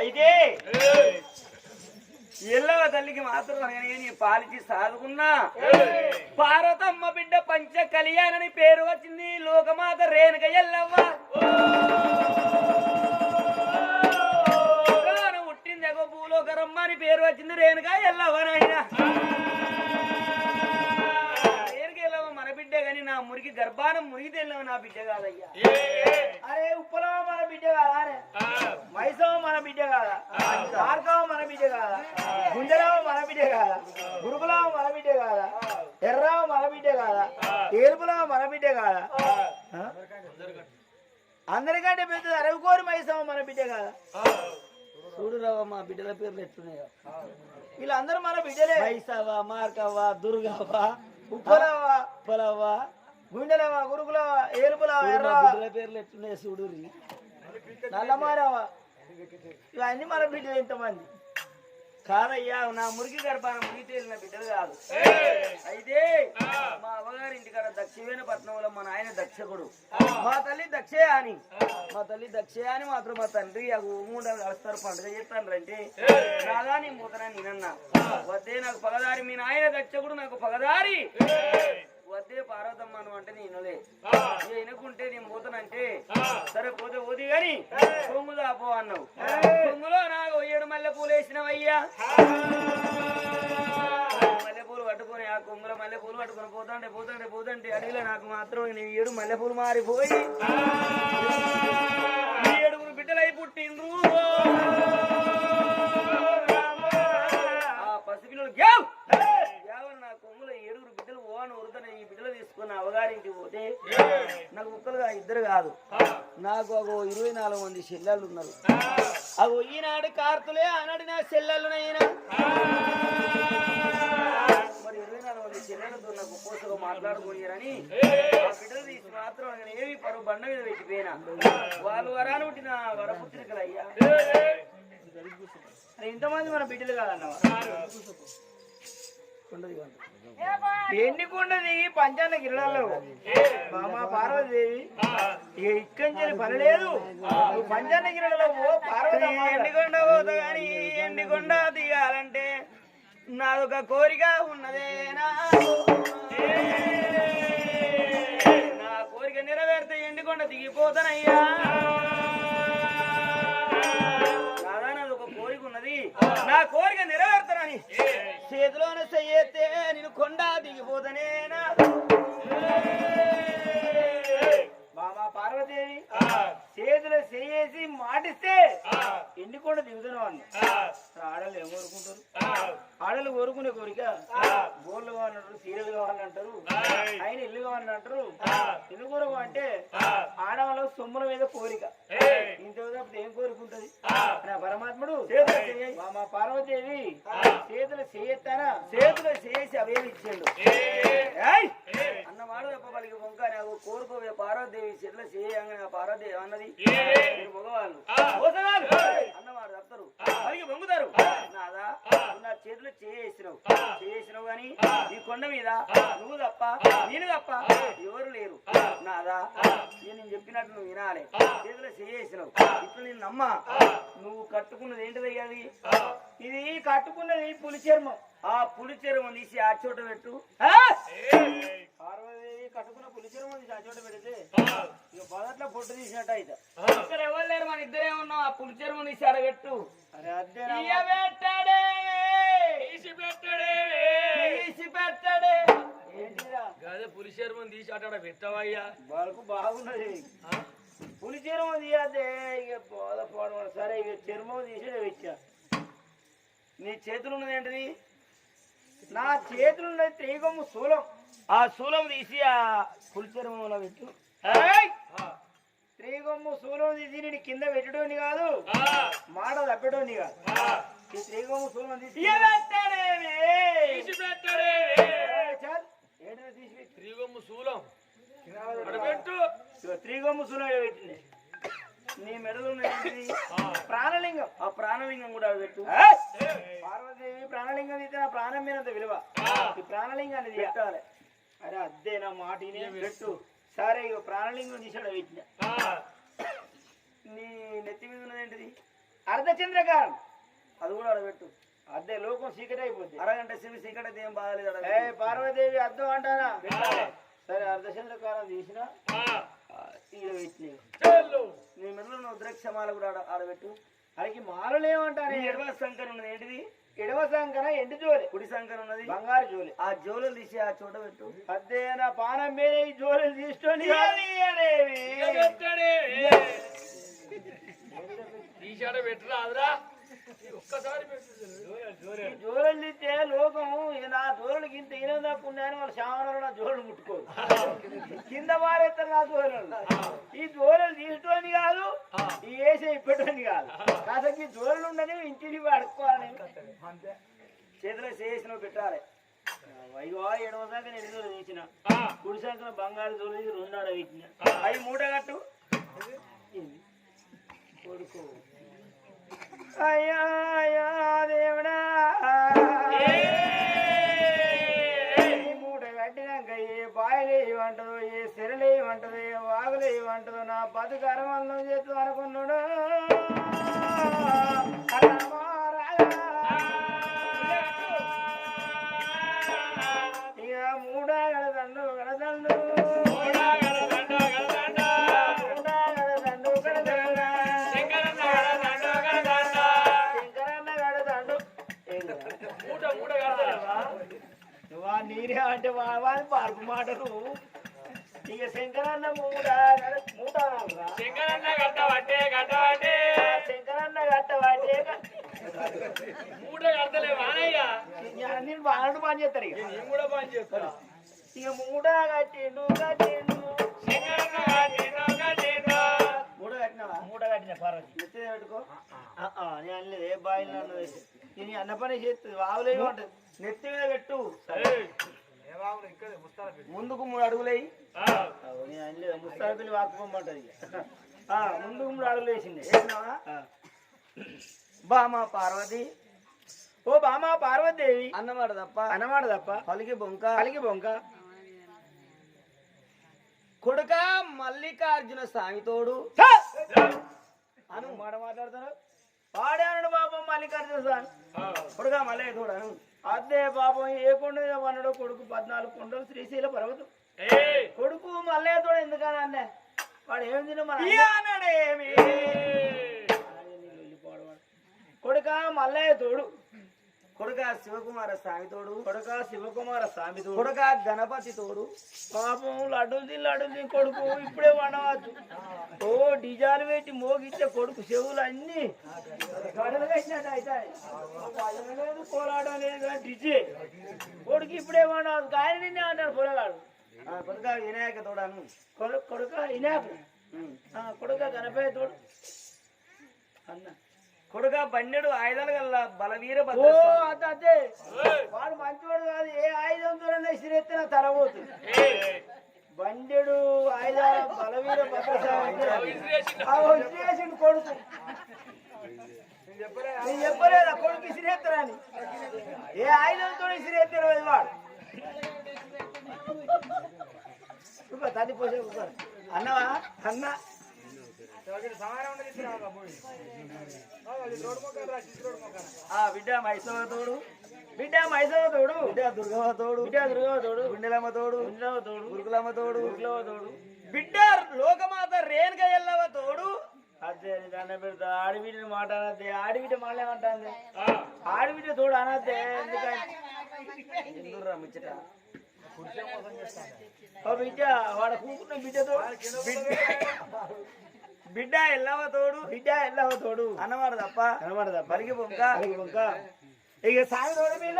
అయితే ఎల్లవ తల్లికి మాత్రం నేను పాలిచి సాగుకున్నా పార్వతమ్మ బిడ్డ పంచ కళ్యాణని పేరు వచ్చింది. లోకమాత రేణుక ఎల్లవ్వ. పుట్టింది ఎగో భూలోకరమ్మ అని పేరు వచ్చింది రేణుక ఎల్లవ్వ నాయన. బిడ్డ గాని నా మురికి గర్భానం మురిగి నా బిడ్డ కాదయ్యా. అరే ఉప్పలవ మన బిడ్డ కాదా అరే? మైసవ మన బిడ్డ కాదా? కార్కవ మన బిడ్డ కాదా? గుండెలవ మన బిడ్డ కాదా? గురుకులవ మన బిడ్డ కాదా? ఎర్రవ మన బిడ్డ కాదా? ఏలుపులవ మన బిడ్డ కాదా? ఆ? అందరికంటే పెద్దది అరవికోరి మైసవ మన బిడ్డ కాదా? చూడు రావ మా బిడ్డల పేర్లు ఎట్లున్నాయో. వీళ్ళందరూ మన బిడ్డలే. మైసవ మార్కవ్వ దుర్గవ్వ ఉప్పలవ్వ ఉప్పలవ్వ గుండెలవ గురుకులవ ఏలుపులవ ఎర్ర బిడ్డల పేర్లు ఎట్లున్నాయో చూడు నల్లమారవ ఇవన్నీ మన బిడ్డలు ఎంతమంది? కాదయ్యా నా మురికి గర్భాన మురికి తేలిన బిడ్డలు కాదు. అయితే మా అమ్మగారి ఇంటికాడ దక్షిణ పట్నంలో మా నాయన దక్షకుడు. మా తల్లి దక్షే అని మా తల్లి దక్షే అని మాత్రం మా తండ్రి ఆ ఊముండలు కలుస్తారు పండుగ చేస్తాను అంటే. నాదా నీ మూతన నేనన్నా. వద్దే నాకు పగదారి మీ నాయన దక్షకుడు నాకు పగదారి. వద్దే పార్వతమ్మ నువ్వు అంటే నేనులే ఎనుకుంటే నేను పోతానంటే సరే పోతే పోతే గాని కొంగు దాపో అన్నావు. కొంగులో నాకు ఏడు మల్లె పూలు వేసినవయ్యా మల్లె పూలు పట్టుకొని ఆ కొంగులో మల్లె పూలు పట్టుకొని పోతాంటే పోతాంటే పోతాంటే అడిగిలో నాకు మాత్రం నేను ఏడు మల్లె పూలు మారిపోయి ఏడుగురు బిడ్డలై పుట్టిండ్రు. అవగారింటి పోతే నాకు ఒక్కరుగా ఇద్దరు కాదు. నాకు ఒక ఇరవై నాలుగు మంది చెల్లెళ్ళు ఉన్నారు. అవి ఈనాడు కార్తులే ఆనాడు నా చెల్లెళ్ళునైనా మరి ఇరవై నాలుగు మంది చెల్లెలతో నాకు పోసగా మాట్లాడుకోయారని ఆ బిడ్డలు తీసి మాత్రం నేను ఏమి పరువు బండ మీద పెట్టిపోయినా. వాళ్ళు వరాలు పుట్టిన వరపుత్రికలు అయ్యా. ఇంతమంది మన బిడ్డలు కాదన్నవా? ఎన్ని కొండది పంచాన్న గిరడాలో మామ పార్వతీదేవి ఇక ఇక్కడి పని లేదు. నువ్వు పంచాన్న గిరడలో పో పార్వతి ఎండి కొండ పోతా గాని ఎండి కొండ దిగాలంటే నాదొక కోరిక ఉన్నదే నాకు. నా కోరిక నెరవేరితే ఎండి కొండ దిగిపోతానయ్యా. నా కోరిక నెరవేరుతానని చేతిలోన చెయ్యేస్తే నేను కొండ దిగిపోతానేనా బాబా పార్వతీదేవి చేతిలో చెయ్యేసి మాటిస్తే ఎన్ని కొండ దిగుతున్నావు అన్న ఆడలు ఏం కోరుకుంటారు ఆడలు కోరుకునే కోరిక. బోర్లు కావాలంటారు సీరియల్ కావాలంటారు. ఆయన ఇల్లు కావాలంటారు. ఇల్లు కోరుకు అంటే ఆడవాళ్ళ సొమ్ముల మీద కోరిక. ఇంత ఏం కోరుకుంటది? నా పరమాత్ముడు మా పార్వతీదేవి చేతులు చేయెత్తానా చేతులు చేసి అవేమి ఇచ్చాడు ఏయ్! అన్న మాట తప్ప వాళ్ళకి వంక నాకు కోరుకోవే పార్వతీదేవి చేతులు చేయంగా నా పార్వతీదేవి అన్నది. మగవాళ్ళు. అన్నమాట తప్పరు వాళ్ళకి వంగుతారు నాదా నా చేతులు చేసినావు. చేసినావు గాని ఈ కొండ మీద నువ్వు తప్ప నేను తప్ప ఎవరు లేరు. నాదా? నేను చెప్పినట్టు నువ్వు వినాలి. చేతులు చేసినావు. ఇప్పుడు నేను నమ్మ. నువ్వు కట్టుకున్నది ఏంటిది అది? ఇది కట్టుకున్నది పులి చర్మం. ఆ పులి చర్మం తీసి ఆ చోట పెట్టు. ఆ! పార్వతీదేవి కట్టుకున్న పులి చర్మం తీసి ఆ చోట పెడితే ఇక మొదట్లో పొట్టు తీసినట్టు అయితే. ఇక్కడ ఎవరు లేరు? మన ఇద్దరే ఉన్నాం. ఆ పులి చర్మం తీసి ఆడ పెట్టు అరే అదే గదే పులి చర్మం తీసి అటాడ పెట్టవయ్యా వాళ్ళకు బాగున్నది. పులి చర్మం తీయద్దే. ఇక పోద పోవడం సరే ఇక చర్మం తీసి వచ్చా నీ చేతులు ఉన్నది ఏంటిది? నా చేతులు ఉన్నది త్రిగొమ్ము శూలం. ఆ శూలం తీసి ఆ పులి చర్మంలో పెట్టు. ఏయ్! త్రిగొమ్ము శూలం తీసి నేను కింద పెట్టడోని కాదు. మాట తప్పడోని కాదు. ఈ త్రిగొమ్ము శూలం తీసి పెట్టు. త్రిగొమ్ము శూలం. త్రిగొమ్ము శూలం ఈడ పెట్టింది. నీ మెడలో ఉన్నది ప్రాణలింగం. ఆ ప్రాణలింగం కూడా పెట్టు. పార్వతీదేవి ప్రాణలింగం తీస్తే నా ప్రాణం మీనంత విలువ. ఈ ప్రాణలింగాన్ని పెట్టాలి. అరే అద్దే నా మాట విని పెట్టు. సరే ఇక ప్రాణలింగం తీసాడు పెట్టిన. నీ నెత్తి మీద ఉన్నది ఏంటిది? అర్ధచంద్రకారం. అది కూడా అడబెట్టు అదే లోకం చీకటి అయిపోద్ది. అరగంట శివి చీకటి అయితే ఏం బాగాలేదు ఏ పార్వదేవి అర్థం అంటానా సరే అర్ధచంద్రకారం తీసిన. ఈడ పెట్టినవి. నీ మెడలో నువ్వు ఉద్రక్షమాల కూడా ఆడ- ఆడబెట్టు. అడిగి మాలలు ఏమంటారు? నీ ఎడమ శంకర్ ఉన్నది ఏంటిది? ఎడవ సంకన ఎండు జోలి. కుడి శంకర్ ఉన్నది? బంగారు జోలి. ఆ జోలు తీసి ఆ చోట పెట్టు. అదే నా పానం మీద ఈ జోలి తీసుకొని తీసాడ తీస్తే లోకం నా జోలుకి ఇంత ఈనం తక్కున్నాయని వాళ్ళ శామనంలో నా జోలు ముట్టుకోరు. కింద మారేస్తారు నా జోలు ఈ జోలు తీసుకోని కాదు ఈ వేసే ఇప్పటని కాదు. కాసకి జోలు ఉండని ఇంటిని అడుక్కోవాలి చేతిలో చేసిన పెట్టాలి. అయ్యో ఏడవ దాకా నేను ఎనిమిది రోజులు తీసిన కుడి సంఖ్య బంగారు జోలు రెండు ఆడ పెట్టిన. అవి మూట కట్టు. కొడుకు అయ్యా అయ్యా దేవుడా. ఈ మూట కట్టినాక ఏ బాయిలు ఏమంటదో ఏ సిరలు ఏమంటదో ఏ వాగులు ఏమంటదో నా బతుకరం అందం చేస్తూ అనుకున్నాడు. నీరే అంటే వాడి పార్పు మాటలు. ఇక శంకరన్న మూట మూట. శంకరన్న కట్టబట్టే కట్టబట్టే శంకరన్న గట్ట వాటే మూట కడతలే వానయ్యా. అన్ని బాగా పని చేస్తారు ఇక. నేను కూడా పని చేస్తా ఇక మూట కట్టిండు కట్టిండు. శంకరన్న కట్టిండు కట్టిండు. మూట కట్టినావా? మూట కట్టిన పార్వతి. నెత్తి పెట్టుకో ఆ, ఆ, నేను అనలేదు ఏ బాయిల్ అన్నది ఇది అన్న పని చేస్తుంది వావులేమి ఉంటుంది. నెత్తి మీద పెట్టు. ఏయ్, ముందుకు మూడు అడుగులేయి. ఇక. ఆ, ముందుకు మూడు అడుగులు వేసింది. బామ పార్వతి. ఓ బామా పార్వతీదేవి. అన్నమాట తప్ప. అన్నమాట తప్ప. పలికి బొంక. కలిగి బొంక. కొడుక మల్లికార్జున స్వామి తోడు. అను మాట మాట్లాడతాను పాడాడు పాపం మల్లికార్జున స్వామి. కొడుక మల్లయ్య తోడు అను. అదే పాపం ఏ కొండ పన్నాడో కొడుకు పద్నాలుగు కొండలు శ్రీశైల పర్వతం. కొడుకు మల్లయ్య తోడు ఎందుకని అన్న? వాడు ఏం తిన మన అన్నాడేమి? ఏయ్. కొడుక మల్లయ్య తోడు కొడుక శివకుమార స్వామి తోడు కొడుక శివకుమార స్వామి తోడు కొడుక గణపతి తోడు. పాపం లడ్డూలు తిని కొడుకు ఇప్పుడే వండవచ్చు ఓ డిజాలు పెట్టి మోగిచ్చే కొడుకు చెవులు అన్ని లేదు కోలాటం లేదు కానీ డిజే కొడుకు ఇప్పుడే వండవచ్చు ఆయన నిన్నే అంటాడు పొలగాడు కొడుక వినాయక తోడు అను కొడు- కొడుక. ఆ, కొడుక గణపయ్య తోడు. అన్న. కొడుక బండెడు ఆయుధాలు గల బలవీర. అదే వాడు మంచివాడు కాదు ఏ ఆయుధంతో సిరెత్తిన తరబోతుంది. బండెడు ఆయుధాల బలవీర వచ్చేసిండు కొడుకు. నేను చెప్పలేదా కొడుకు ఇసిరేత్తరని ఏ ఆయుధంతో ఇసిరేత్తరు అది వాడు. తల్లి పోసే. అన్నవా? అన్న. బిడ్డ మైసవ తోడు. బిడ్డ మైసవ తోడు. బిడ్డ దుర్గమ్మ తోడు. బిడ్డ దుర్గవ తోడు. గుండెలమ్మ తోడు. గుండవ తోడు. గురుకులమ్మ తోడు. గురుకులవ తోడు. బిడ్డ లోకమాత రేణుక ఎల్లవ తోడు. అదే దండ పెడతా. ఆడిబిడ్డని మాట అనద్దే ఆడిబిడ్డ ఆ, ఆడిబిడ్డ తోడు అనద్దే. ఎందుకంటే ముచ్చట? ఓ బిడ్డ వాడ కూకున్న బిడ్డతో బిడ్డ. ఎల్లవ తోడు బిడ్డ ఎల్లవ తోడు. అన్నమాట తప్ప అనమాట పలికి బొంక. ఇక సాయి తోడు మీద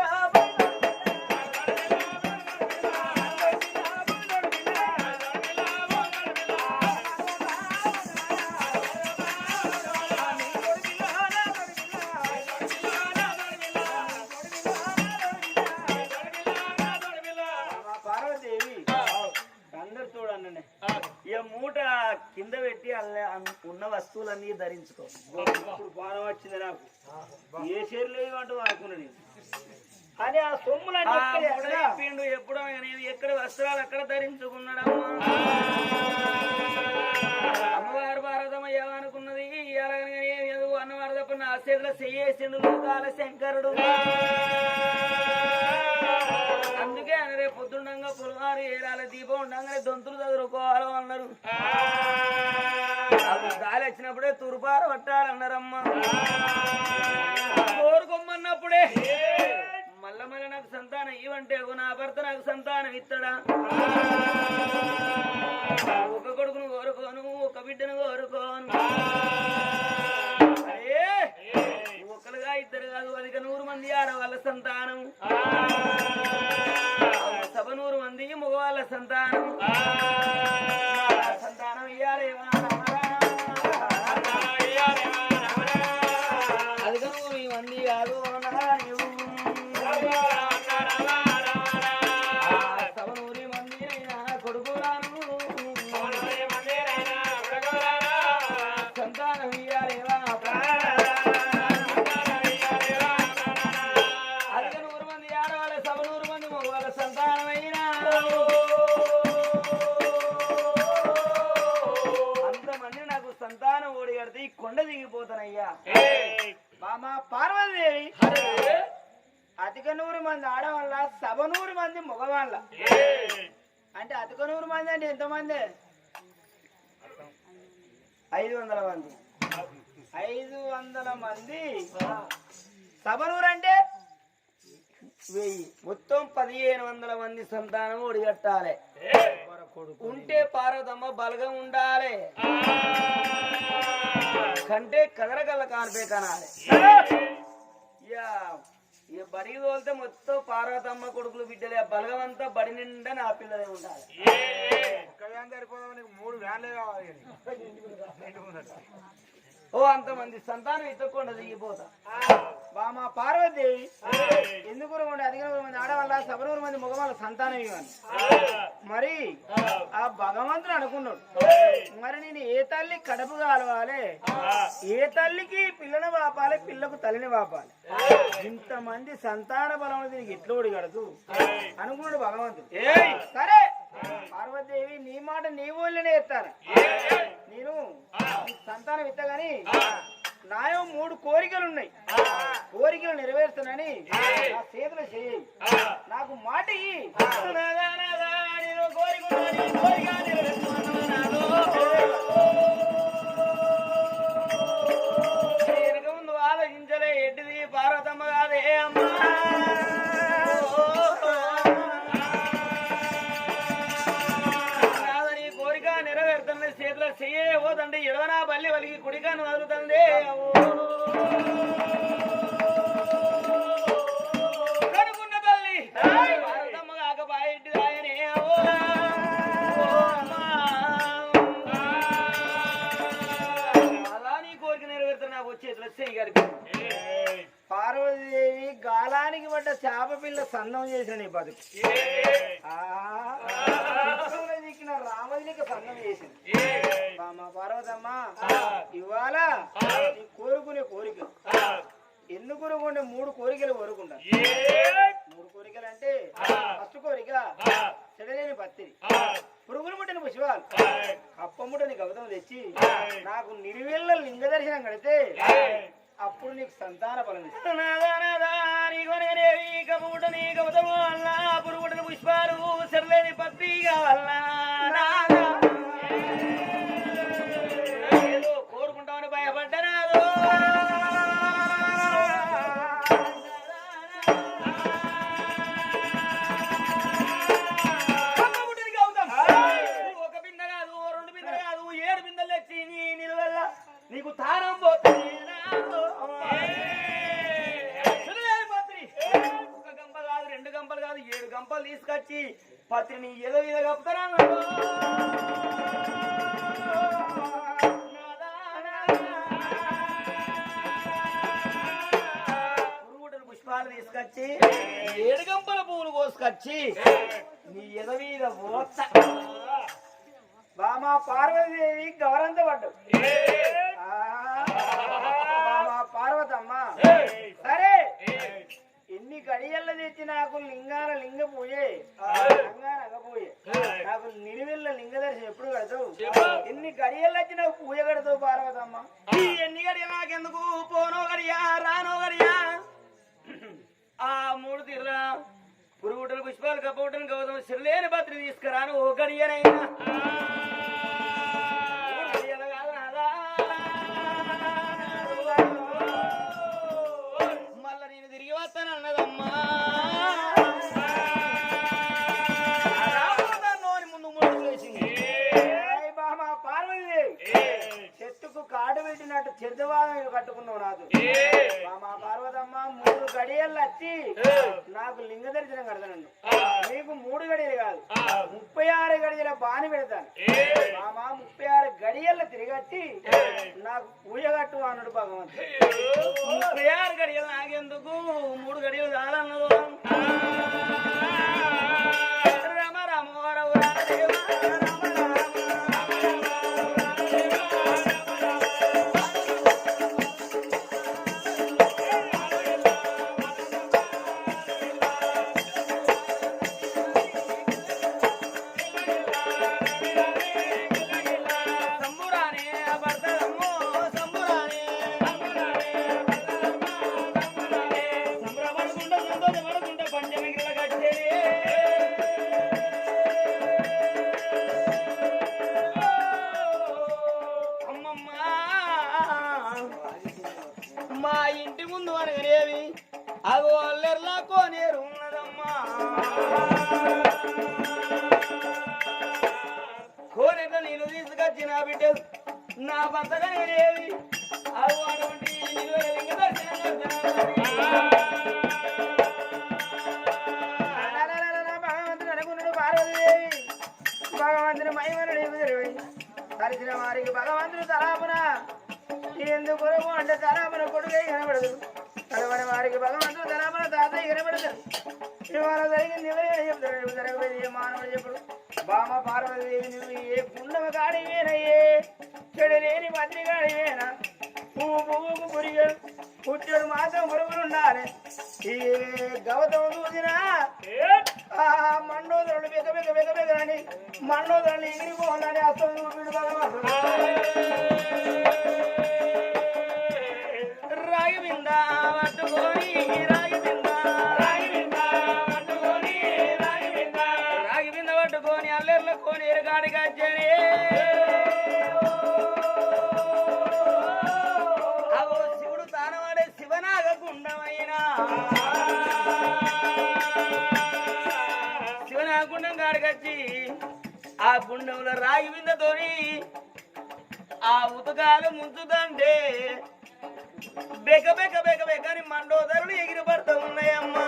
వస్తువులన్నీ ధరించుకో. ఇప్పుడు బాణం వచ్చింది నాకు. ఏ చీరలు లేవంటూ అనుకున్నా నేను. అని ఆ సొమ్ములన్నీ? చెప్పిండు ఎప్పుడో నేను ఎక్కడ వస్త్రాలు అక్కడ ధరించుకున్నాడమ్మా? అమ్మవారు భారతమ్మ ఏమనుకున్నది? అలాగనే ఏదో అన్నవారు తప్ప నా చేతిలో చెయ్యేసిండు లోకాల శంకరుడు. అందుకే ఆయన రేపు పొద్దుండంగా పులవారు ఏరాల దీపం ఉండంగానే దొంతులు చదువుకోవాలి అన్నారు. గాలి వచ్చినప్పుడే తురుపార పట్టాలన్నారమ్మ. కోరుకోమన్నప్పుడే మళ్ళా మళ్ళీ నాకు సంతానం ఇవ్వంటే ఓ నా భర్త నాకు సంతానం ఇస్తాడా ఒక కొడుకును కోరుకోను ఒక బిడ్డను కోరుకోను. మగవాళ్ళ సంతానమైనా. అంతమంది నాకు సంతానం ఓడి కడితే కొండ దిగిపోతానయ్యా. మామ పార్వతీదేవి. అధిక నూరు మంది ఆడవాళ్ళ సభ నూరు మంది మగవాళ్ళ. అంటే అధిక నూరు మంది అంటే ఎంతమంది? ఐదు వందల మంది. ఐదు వందల మంది. సభ నూరు అంటే? వెయ్యి. మొత్తం పదిహేను వందల మంది సంతానం ఒడిగట్టాలి. ఉంటే పార్వతమ్మ బలగం ఉండాలి. కంటే కదరగల్ల కానిపే కనాలి. ఇక ఇక బడికి తోలితే మొత్తం పార్వతమ్మ కొడుకులు బిడ్డలే. బలగమంతా బలగం అంతా బడి నిండా నా పిల్లలే ఉండాలి. మూడు వ్యాన్లే కావాలి. ఓ అంతమంది సంతానం ఇతకుండా దిగిపోతా బామ పార్వతీదేవి ఎందుకు అధిక నూరు మంది ఆడవాళ్ళ సభ నూరు మంది మగవాళ్ళ సంతానం ఇవ్వని మరి ఆ భగవంతుడు అనుకున్నాడు మరి నేను ఏ తల్లి కడుపు కాలవాలి? ఏ తల్లికి పిల్లని వాపాలి పిల్లకు తల్లిని వాపాలి? ఇంతమంది సంతాన బలం దీనికి ఎట్లు కడదు అనుకున్నాడు భగవంతుడు. సరే! పార్వతీదేవి నీ మాట నీ ఊళ్ళోనే ఎత్తాను నేను సంతానం ఇత్తగాని నాయో మూడు కోరికలు ఉన్నాయి కోరికలు నెరవేరుతానని నా చేతులు చేయి. నాకు మాట ఇయ్యి. కోరిక పోతండి ఎడవనా బల్లి వలిగి కుడికాను వదులుతుంది కనుకున్న తల్లి ఆయనే. అలా నీ కోరిక నాకు కలిపి పార్వతీదేవి గాలానికి పడ్డ చేప పిల్ల సందం చేసిన నీ బతుకు. దిక్కిన రామదినికి సందం చేసింది. పార్వతమ్మ ఇవాళ నీ కోరుకునే కోరిక ఎన్ని కోరుకుంటే మూడు కోరికలు కోరుకుంటా. మూడు కోరికలు అంటే ఫస్ట్ కోరిక చెడలేని పత్తిరి పురుగులు ముట్టిన పుష్పాలు. కప్పముట్టని గౌతమ తెచ్చి నాకు నిలువెల్ల లింగ దర్శనం కడితే అప్పుడు నీకు సంతాన ఇస్తా. పుష్పాలు సర్లేని పత్తి కావాలన్నా పత్రిని ఏదో ఏదో కప్పుతారా పుష్పాలు తీసుకొచ్చి ఏడుగంపల పువ్వులు కోసుకొచ్చి నీ ఎద మీద పోత. బామా పార్వతీదేవి గౌరంత పడ్డావు బామా పార్వతమ్మ. సరే ఎన్ని గడియల్లో తెచ్చి నాకు లింగాల లింగ పూజే. నిడివెళ్ళ లింగదర్శనం ఎప్పుడు కడతావు? ఎన్ని గడియలు వచ్చిన పూజ కడతావు పార్వతమ్మ ఎన్ని గడియ నాకెందుకు పోనో గడియా రానో గడియా? ఆ మూడు తీర్రా పురుగుటలు పుష్పాలు కప్పటం గౌతం సిరలేని భద్ర తీసుకురాను ఓ గడియనైనా. మళ్ళీ నేను తిరిగి వస్తాను అన్నదమ్మా. కట్టుకున్నావు నాదు మా పార్వతమ్మ మూడు గడియలు వచ్చి నాకు లింగ దర్శనం కడతానండి నీకు మూడు గడియలు కాదు ముప్పై ఆరు గడియల బాని పెడతాను మామ ముప్పై ఆరు గడియల్లో తిరిగి వచ్చి నాకు పూజ కట్టు అన్నాడు భగవంతుడు ముప్పై ఆరు గడియలు నాకెందుకు మూడు గడియలు చాలన్నదో రామ రామ రామ నా బిడ్డలు నా భర్త కనగనేవి అటువంటి నిలువెల భగవంతుడు అనుకున్నాడు పార్వతీదేవి భగవంతుని మహిమనుడు ఎదురు కలిసిన వారికి భగవంతుడు తలాపున ఎందుకు అంటే తలాపున కొడుకే కనబడదు కలవని వారికి భగవంతుడు తలాపున తాతయ్య కనబడదు ఇవాళ జరిగింది ఎవరైనా చెప్తారు జరగబోయేది ఏ మానవుడు చెప్పుడు బామ పార్వతీదేవి నువ్వు ఏ పుణ్యమ కాడివేనయ్యే చెడు లేని మంత్రి కాడివేనా పువ్వు పువ్వుకు పురిగడు పుట్టడు మాత్రం ఉండాలి ఈ గవతం చూసినా ఆ మండోదరుడు బెగ బెగ బెగ బెగరని మండోదరులు ఎగిరిపోవాలని అర్థం చూపిడు రాగి బింద పట్టుకొని రాగి అల్లెర్ల కొని ఎరగాడికి వచ్చని అవో శివుడు తానవాడే శివనాగ గుండమైనా శివనాగ గుండం కాడికొచ్చి ఆ గుండంలో రాగి బిందతోని ఆ ఉతకాలు ముంచుదండే బెక బెక బెక బెక అని మండోదరులు ఎగిరి ఉన్నాయమ్మా.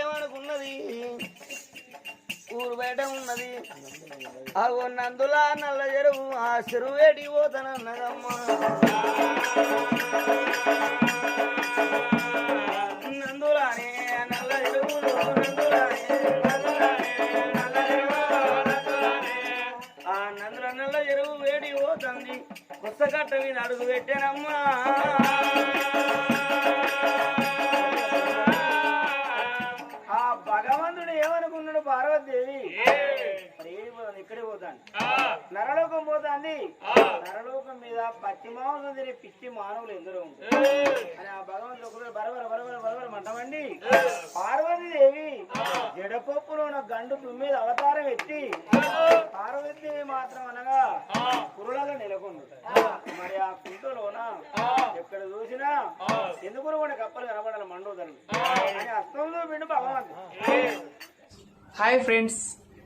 అగో నందులా నల్ల చెరువు ఆ చెరువు వేటి పోతానన్నదమ్మా నందులానే నల్ల చెరువు నందులానే నల్ల చెరువు నందులానే. ఆ నందుల నల్ల చెరువు వేడి పోతుంది పుస్తకట్ట మీద అడుగు పెట్టానమ్మా. ఇక్కడే పోతాను. నరలోకం పోతాంది. నరలోకం మీద పచ్చి మాంసం తినే పిచ్చి మానవులు ఎందరో ఉంటారు. అని ఆ భగవంతుడు ఒకరోజు బరబర బరబర బరబర మంటమండి. పార్వతీదేవి జడపప్పులో ఉన్న గండు మీద అవతారం ఎత్తి పార్వతీదేవి మాత్రం అనగా కురులలో నెలకొంది మరి ఆ కుంటలోన ఎక్కడ చూసినా ఎందుకు కూడా కప్పలు కనబడాలి మండోదరులు. అని అస్తంలో పిండు భగవంతుడు. Hi friends.